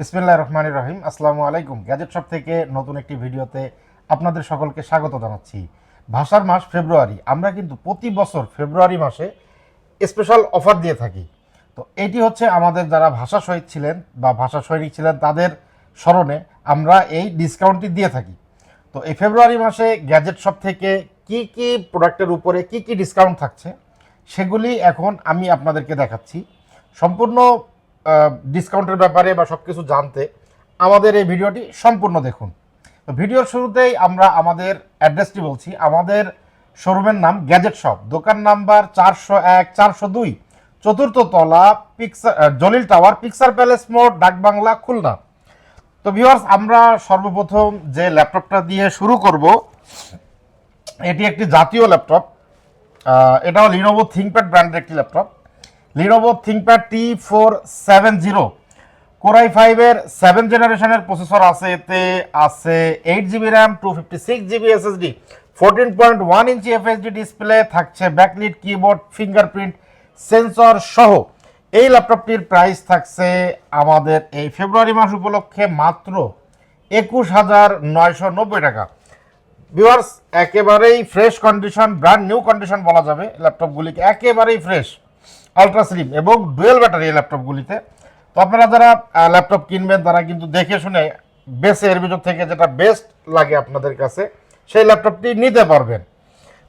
বিসমিল্লাহ রহমান রহিম আসসালামু আলাইকুম। গ্যাজেট শপ থেকে নতুন একটি ভিডিওতে আপনাদের সকলকে স্বাগত জানাচ্ছি। ভাষার মাস ফেব্রুয়ারি, আমরা কিন্তু প্রতি বছর ফেব্রুয়ারি মাসে স্পেশাল অফার দিয়ে থাকি। তো এটি হচ্ছে আমাদের যারা ভাষা শহীদ ছিলেন বা ভাষা সৈনিক ছিলেন তাদের স্মরণে আমরা এই ডিসকাউন্টটি দিয়ে থাকি। তো এই ফেব্রুয়ারি মাসে গ্যাজেট শপ থেকে কি কি প্রোডাক্টের উপরে কি কি ডিসকাউন্ট থাকছে, সেগুলি এখন আমি আপনাদেরকে দেখাচ্ছি। সম্পূর্ণ ডিসকাউন্টের ব্যাপারে বা সব কিছু জানতে আমাদের এই ভিডিওটি সম্পূর্ণ দেখুন। ভিডিওর শুরুতেই আমরা আমাদের অ্যাড্রেসটি বলছি। আমাদের শোরুমের নাম গ্যাজেট শপ দোকান নাম্বার চারশো এক চারশো দুই চতুর্থ তলা Pixar Jalil tower Pixar palace মোড় ডাকবাংলা খুলনা। তো ভিউয়ার্স আমরা সর্বপ্রথম যে ল্যাপটপটা দিয়ে শুরু করব এটি একটি জাতীয় ল্যাপটপ আহ, এটাও লিনোভো থিঙ্কপ্যাড ব্র্যান্ডের একটি laptop Lenovo ThinkPad T four seven zero core i ফাইভের সেভেন জেনারেশনের প্রসেসর আছে এতে আছে eight GB RAM two fifty six GB SSD fourteen point one inch FHD display থাকছে ব্যাকলিট কিবোর্ড ফিঙ্গারপ্রিন্ট সেন্সর সহ। এই ল্যাপটপটির প্রাইস থাকছে আমাদের এই ফেব্রুয়ারি মাস উপলক্ষে মাত্র একুশ হাজার নয়শো নব্বই টাকা। ভিউয়ার্স একেবারেই fresh condition brand new condition বলা যাবে ল্যাপটপগুলিকে একেবারেই ফ্রেশ আলট্রা স্লিম এবং ডুয়েল ব্যাটারি এই ল্যাপটপগুলিতে তো আপনারা যারা ল্যাপটপ কিনবেন, তারা কিন্তু দেখে শুনে বেসে এর ভিতর থেকে যেটা বেস্ট লাগে আপনাদের কাছে, সেই ল্যাপটপটি নিতে পারবেন।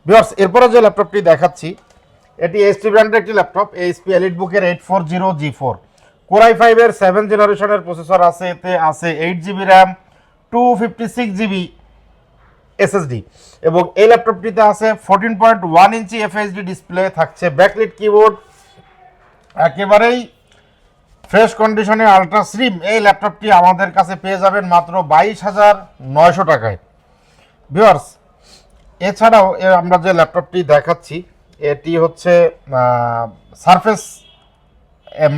ভিউয়ার্স এরপরে যে ল্যাপটপটি দেখাচ্ছি, এটি এইচপি ব্র্যান্ডের একটি ল্যাপটপ এইচপি এলিট বুকের eight four zero G four core i ফাইভের সেভেন জেনারেশনের প্রসেসর আছে, এতে আছে eight GB RAM two fifty six GB SSD এবং এই ল্যাপটপটিতে আছে fourteen point one inch FSD display থাকছে ব্যাকলিট কিবোর্ড একেবারেই ফ্রেশ কন্ডিশনে আলট্রা স্লিম এই ল্যাপটপটি আমাদের কাছে পেয়ে যাবেন মাত্র বাইশ হাজার নয়শো টাকায়। ভিওয়ার্স এছাড়াও আমরা যে ল্যাপটপটি দেখাচ্ছি, এটি হচ্ছে সারফেস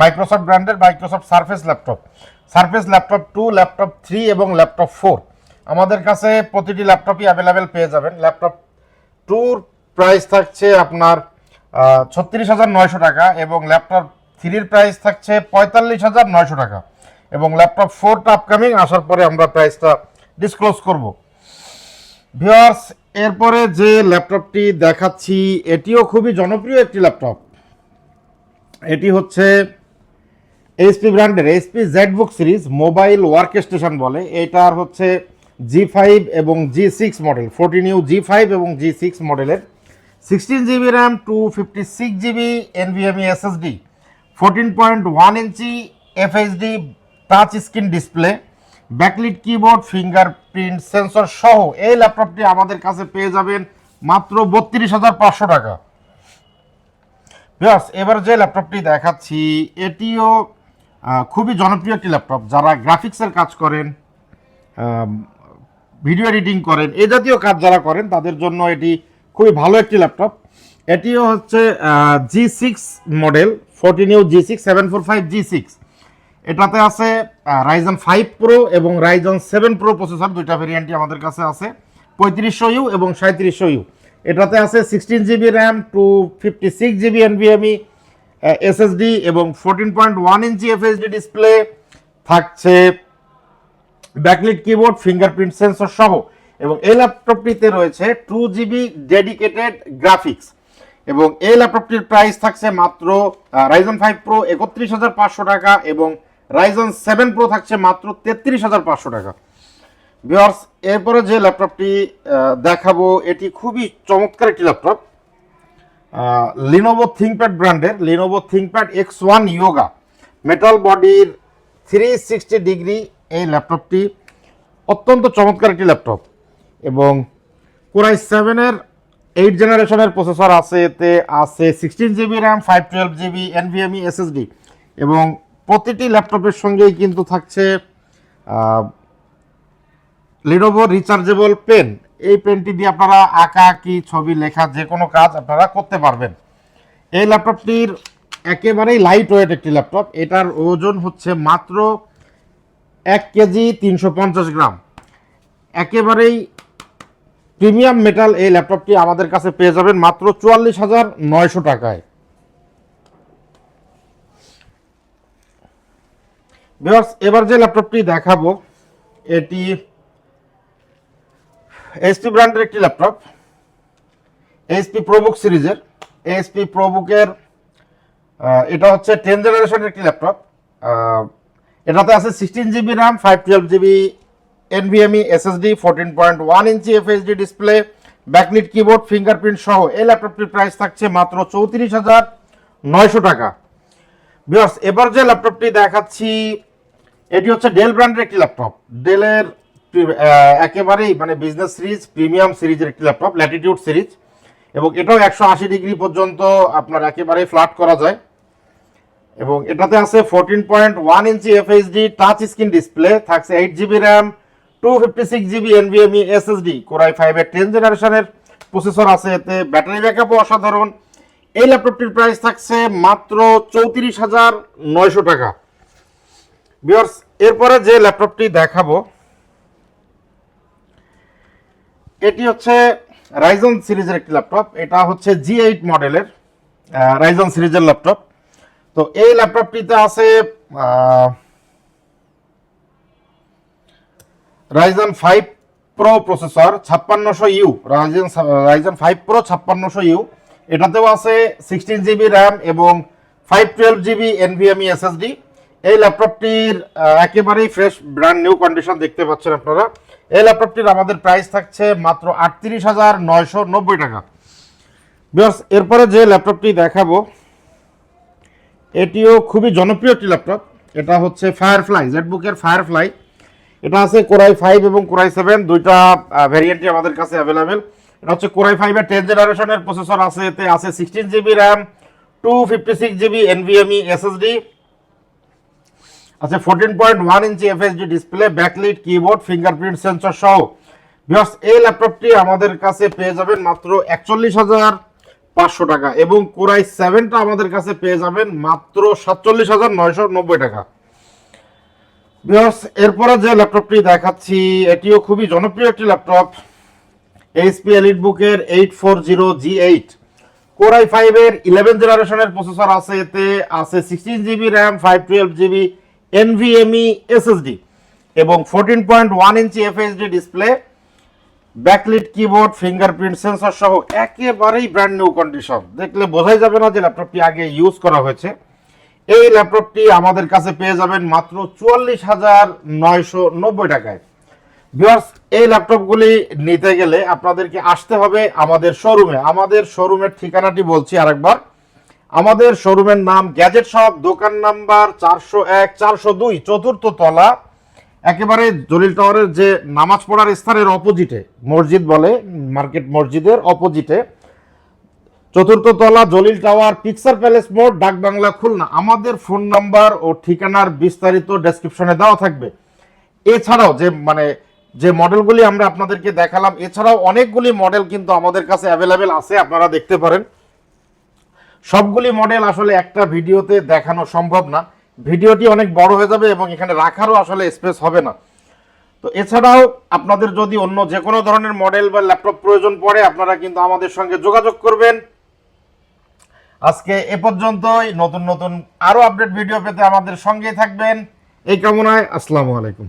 মাইক্রোসফট ব্র্যান্ডের Microsoft Surface laptop. Surface laptop two laptop three এবং ল্যাপটপ ফোর আমাদের কাছে প্রতিটি ল্যাপটপই অ্যাভেলেবেল পেয়ে যাবেন। ল্যাপটপ টুর প্রাইস থাকছে আপনার ছত্রিশ হাজার নয়শো টাকা এবং ল্যাপটপ থ্রির প্রাইস থাকছে পঁয়তাল্লিশ হাজার নয়শো টাকা। এবং ল্যাপটপ ফোরটা আপকামিং আসার পরে আমরা প্রাইসটা ডিসক্লোজ করব। ভিওয়ার্স এরপরে যে ল্যাপটপটি দেখাচ্ছি, এটিও খুবই জনপ্রিয় একটি ল্যাপটপ। এটি হচ্ছে এইচপি ব্র্যান্ডের HP ZBook series mobile workstation বলে। এটার হচ্ছে জি ফাইভ এবং G six model fourteen U G five এবং জি সিক্স মডেলের sixteen GB RAM two fifty six GB NVMe SSD fourteen point one inch FHD touch screen display backlit keyboard fingerprint sensor সহ এই ল্যাপটপটি আমাদের কাছে পেয়ে যাবেন মাত্র বত্রিশ হাজার পাঁচশো টাকা। ভিউয়ার্স এবার যে ল্যাপটপটি দেখাচ্ছি, এটিও খুবই জনপ্রিয় একটি ল্যাপটপ যারা গ্রাফিক্সের কাজ করেন ভিডিও এডিটিং করেন এই জাতীয় কাজ যারা করেন, তাদের জন্য এটি খুবই ভালো একটি ল্যাপটপ। এটিও হচ্ছে G six model fourteen U G six seven four five G six এটাতে আছে রাইজন ফাইভ প্রো এবং রাইজন সেভেন প্রো প্রসেসর দুইটা ভেরিয়েন্টই আমাদের কাছে আছে। পঁয়ত্রিশশো ইউ এবং সাঁত্রিশশো ইউ এটাতে আছে sixteen GB RAM two fifty six GB NVMe SSD এবং fourteen point one inch FHD display থাকছে। ব্যাকলিট কিবোর্ড ফিঙ্গারপ্রিন্ট সেন্সর সহ। এবং এই ল্যাপটপটিতে রয়েছে টু জিবি ডেডিকেটেড গ্রাফিক্স এবং এই ল্যাপটপটির প্রাইস থাকছে মাত্র রাইজন ফাইভ প্রো একত্রিশ হাজার পাঁচশো টাকা এবং রাইজন সেভেন প্রো থাকছে মাত্র তেত্রিশ হাজার পাঁচশো টাকা। ভিওর্স এরপরে যে ল্যাপটপটি দেখাবো, এটি খুবই চমৎকার একটি ল্যাপটপ লিনোভো থিঙ্কপ্যাড ব্র্যান্ডের Lenovo ThinkPad X one Yoga metal বডির থ্রি সিক্সটি ডিগ্রি এই ল্যাপটপটি অত্যন্ত চমৎকার একটি ল্যাপটপ এবং কোরাই সেভেনের এইট জেনারেশনের প্রসেসর আছে এতে আছে sixteen GB RAM five twelve GB NVMe SSD এবং প্রতিটি ল্যাপটপের সঙ্গেই কিন্তু থাকছে লিনোভো রিচার্জেবল পেন এই পেনটি দিয়ে আপনারা আঁকা, আঁকি, ছবি, লেখা যে কোনো কাজ আপনারা করতে পারবেন। এই ল্যাপটপটির একেবারেই লাইট ওয়েট একটি ল্যাপটপ। এটার ওজন হচ্ছে মাত্র এক কেজি তিনশো পঞ্চাশ গ্রাম। একেবারেই প্রিমিয়াম মেটাল এই ল্যাপটপটি আমাদের কাছে পেয়ে যাবেন মাত্র চুয়াল্লিশ হাজার নয়শো টাকায়। এবার যে ল্যাপটপটি দেখাবো, এটি এইচপি ব্র্যান্ডের একটি ল্যাপটপ এইচপি প্রোবুক সিরিজের। এইচপি প্রোবুকের এটা হচ্ছে টেন জেনারেশনের একটি ল্যাপটপ এটাতে আছে sixteen GB RAM, five twelve GB NVMe, SSD fourteen point one inch FSD display backlit keyboard fingerprint সহ এই ল্যাপটপটির প্রাইস থাকছে মাত্র চৌত্রিশ হাজার নয়শো টাকা। বিয়ার্স এবার যে ল্যাপটপটি দেখাচ্ছি, এটি হচ্ছে ডেল ব্র্যান্ডের একটি ল্যাপটপ ডেলের একেবারেই মানে বিজনেস সিরিজ প্রিমিয়াম সিরিজের একটি ল্যাপটপ ল্যাটিটিউড সিরিজ এবং এটাও একশো আশি ডিগ্রি পর্যন্ত আপনার একেবারেই ফ্ল্যাট করা যায়। এবং এটাতে আছে fourteen point one inch FHD touch screen display থাকছে eight GB RAM two fifty six GB NVMe SSD core i ফাইভের টেন জেনারেশনের প্রসেসর আছে এতে ব্যাটারি ব্যাকআপও অসাধারণ। এই ল্যাপটপটির প্রাইস থাকছে মাত্র চৌত্রিশ হাজার নয়শো টাকা। বিয়ার্স এরপরে যে ল্যাপটপটি দেখাবো, এটি হচ্ছে রাইজন সিরিজের একটি ল্যাপটপ এটা হচ্ছে জি এইট মডেলের রাইজন সিরিজের ল্যাপটপ তো এই ল্যাপটপটিতে আছে Ryzen five pro processor ছাপ্পান্নশো U. Ryzen Ryzen five pro ছাপ্পান্নশো you. এটাতেও আছে সিক্সটিন জিবি র্যাম এবং five twelve GB NVMe SSD এই ল্যাপটপটির একেবারেই ফ্রেশ ব্র্যান্ড নিউ কন্ডিশন দেখতে পাচ্ছেন আপনারা। এই ল্যাপটপটির আমাদের প্রাইস থাকছে মাত্র আটত্রিশ হাজার নয়শো নব্বই টাকা। বিকজ এরপরে যে ল্যাপটপটি দেখাবো, এটিও খুবই জনপ্রিয় একটি ল্যাপটপ। এটা হচ্ছে ফায়ারফ্লাই জেটবুকের ফায়ারফ্লাই এটা আছে কোরাই ফাইভ এবং কোরাই সেভেন দুইটা ভ্যারিয়েন্টই আমাদের কাছে অ্যাভেলেবেল এটা হচ্ছে কোরাই ফাইভের টেন জেনারেশনের প্রসেসর আছে এতে আছে sixteen GB RAM two fifty six GB NVMe SSD আছে fourteen point one inch FSD display backlit keyboard fingerprint sensor সহ। বিকজ এই ল্যাপটপটি আমাদের কাছে পেয়ে যাবেন মাত্র একচল্লিশ হাজার পাঁচশো টাকা এবং কোরাই সেভেনটা আমাদের কাছে পেয়ে যাবেন মাত্র সাতচল্লিশ হাজার নয়শো নব্বই টাকা। বিকজ এরপরে যে ল্যাপটপটি দেখাচ্ছি, এটিও খুবই জনপ্রিয় একটি ল্যাপটপ এইচপি এলিট বুকের eight four zero G eight core i ফাইভের ইলেভেন জেনারেশনের প্রসেসর আছে এতে, আছে sixteen GB RAM five twelve GB NVMe SSD এবং fourteen point one inch FSD display backlit keyboard fingerprint sensor সহ একেবারেই ব্র্যান্ড নিউ কন্ডিশন দেখলে বোঝাই যাবে না যে ল্যাপটপটি আগে ইউজ করা হয়েছে। এই ল্যাপটপটি আমাদের কাছে পেয়ে যাবেন মাত্র চুয়াল্লিশ হাজার নয়শো নব্বই টাকায়। ভিউয়ার্স এই ল্যাপটপগুলি নিতে গেলে আপনাদেরকে আসতে হবে আমাদের শোরুমে আমাদের শোরুমের ঠিকানাটি বলছি আরেকবার। আমাদের শোরুমের নাম গ্যাজেট শপ দোকান নাম্বার চারশো এক, চারশো দুই, চতুর্থ তলা। একেবারে জলিল টাওয়ারের যে নামাজ পড়ার স্থানের অপোজিটে মসজিদ বলে মার্কেট মসজিদের অপোজিটে চতুর্থ তলা জলিল টাওয়ার পিকচার প্যালেস মোড় ডাক বাংলা, খুলনা। আমাদের ফোন নাম্বার ও ঠিকানার বিস্তারিত ডেসক্রিপশনে দেওয়া থাকবে। এছাড়াও যে মানে যে মডেলগুলি আমরা আপনাদেরকে দেখালাম, এছাড়াও অনেকগুলি মডেল কিন্তু আমাদের কাছে অ্যাভেলেবেল আছে, আপনারা দেখতে পারেন। সবগুলি মডেল আসলে একটা ভিডিওতে দেখানো সম্ভব না। ভিডিওটি অনেক বড় হয়ে যাবে এবং এখানে রাখারও আসলে স্পেস হবে না। তো এছাড়াও আপনাদের যদি অন্য যে কোনো ধরনের মডেল বা ল্যাপটপ প্রয়োজন পড়ে, আপনারা কিন্তু আমাদের সঙ্গে যোগাযোগ করবেন। আজকে এ পর্যন্তই। নতুন নতুন আরও আপডেট ভিডিও পেতে আমাদের সঙ্গেই থাকবেন। এই কামনায় আসসালামু আলাইকুম।